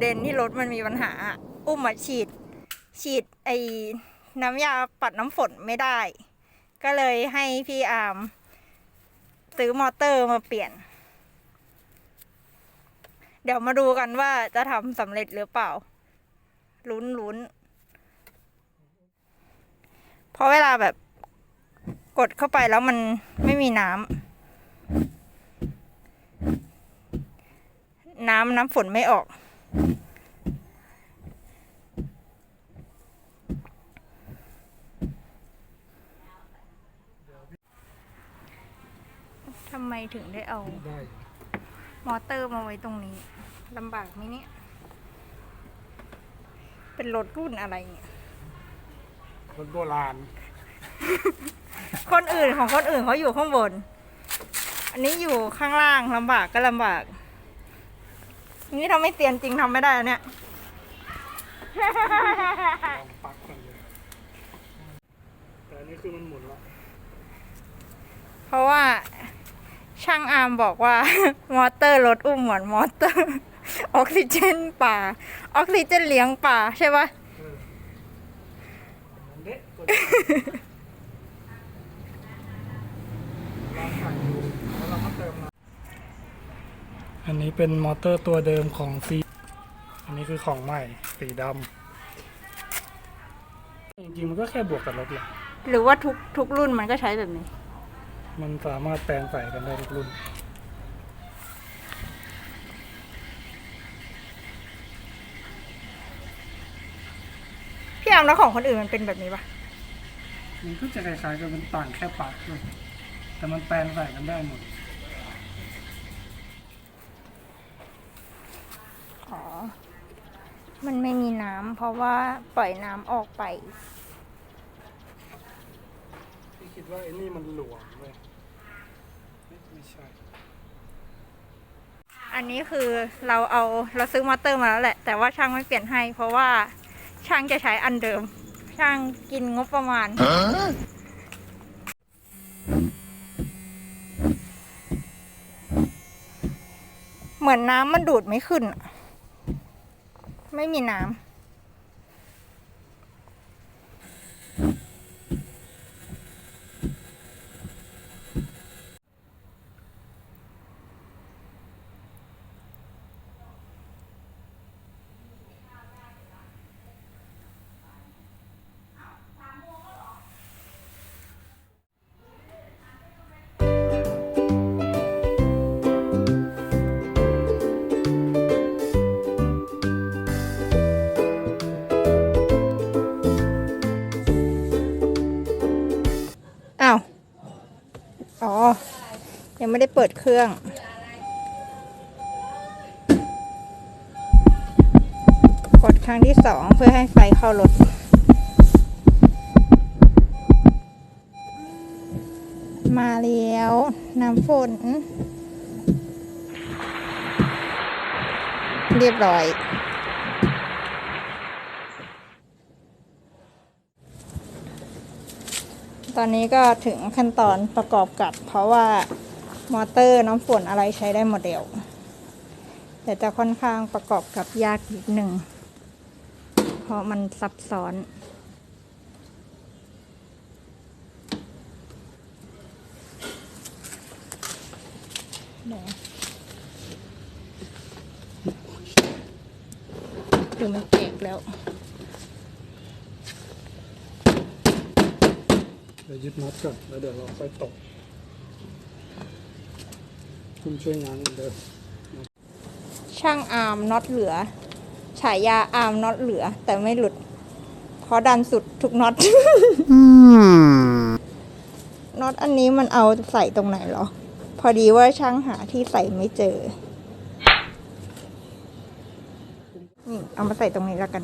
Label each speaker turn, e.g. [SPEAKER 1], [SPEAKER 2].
[SPEAKER 1] ประเด็นที่รถมันมีปัญหา อุ้มมาฉีด ฉีดไอ้น้ำยาปัดน้ำฝนไม่ได้ ก็เลยให้พี่อาร์มซื้อมอเตอร์มาเปลี่ยน เดี๋ยวมาดูกันว่าจะทำสำเร็จหรือเปล่า ลุ้นลุ้นเพราะเวลาแบบกดเข้าไปแล้วมันไม่มีน้ำ น้ำน้ำฝนไม่ออก ทำไมถึงได้เอา
[SPEAKER 2] ได้
[SPEAKER 1] มอเตอร์มาไว้ตรงนี้ลำบากไหมเนี่ย เป็นรถรุ่นอะไรเนี่ย
[SPEAKER 2] รถโบราณ
[SPEAKER 1] คนอื่นของคนอื่นเขาอยู่ข้างบน อันนี้อยู่ข้างล่างลำบากก็ลำบาก นี่ทำไม่เตียนจริงทำไม่ได้นะเนี่ย
[SPEAKER 2] ลองปลั๊กกันเลยแต่อันนี้คือมันหมุนแล้ว
[SPEAKER 1] เพราะว่าช่างอาร์มบอกว่า มอเตอร์รถอุ้มเหมือนมอเตอร์ ออกซิเจนป่า ออกซิเจนเลี้ยงป่าใช่ปะ
[SPEAKER 2] เออมันเด็กกดลองใส่ดูแล้วเราก็เติมน้ำ อันนี้เป็นมอเตอร์ตัวเดิมของฟีอันนี้คือของใหม่สีดำจริงๆมันก็แค่บวกกับลบแหละ
[SPEAKER 1] หรือว่าทุกทุกรุ่นมันก็ใช้แบบนี้
[SPEAKER 2] มันสามารถแปลงใส่กันได้ทุกรุ่น
[SPEAKER 1] พี่อาร์มแล้วของคนอื่นมันเป็นแบบนี้ปะ
[SPEAKER 2] มันก็จะคล้ายๆกันมันต่างแค่ปลั๊กเลยแต่มันแปลงใส่กันได้หมด
[SPEAKER 1] อ๋อ มันไม่มีน้ำเพราะว่าปล่อยน้ำออกไป
[SPEAKER 2] พี่คิดว่าไอ้นี่มันหลวมเลยไม่ไม่ใช่
[SPEAKER 1] อันนี้คือเราเอาเราซื้อมอเตอร์มาแล้วแหละ แต่ว่าช่างไม่เปลี่ยนให้ เพราะว่าช่างจะใช้อันเดิม ช่างกินงบประมาณ เหมือนน้ำมันดูดไม่ขึ้นอะ ไม่มีน้ำ ยังไม่ได้เปิดเครื่อง กดครั้งที่สองเพื่อให้ไฟเข้ารถมาแล้วน้ำฝน เรียบร้อย ตอนนี้ก็ถึงขั้นตอนประกอบกับเพราะว่า มอเตอร์น้ำฝนอะไรใช้ได้หมดเดียวแต่จะค่อนข้างประกอบกับยากนิดหนึ่ง เพราะมันซับซ้อนเดี๋ยวมันแตกแล้ว
[SPEAKER 2] เดี๋ยวยึดน็อตก่อนแล้วเดี๋ยวเราค่อยตก คุณช่วยงานเหมือนเดิม
[SPEAKER 1] ช่างอาร์มน็อตเหลือ ฉายาอาร์มน็อตเหลือ แต่ไม่หลุด เพราะดันสุดทุกน็อต น็อตอันนี้มันเอาใส่ตรงไหนเหรอ พอดีว่าช่างหาที่ใส่ไม่เจอ นี่เอามาใส่ตรงนี้แล้วกัน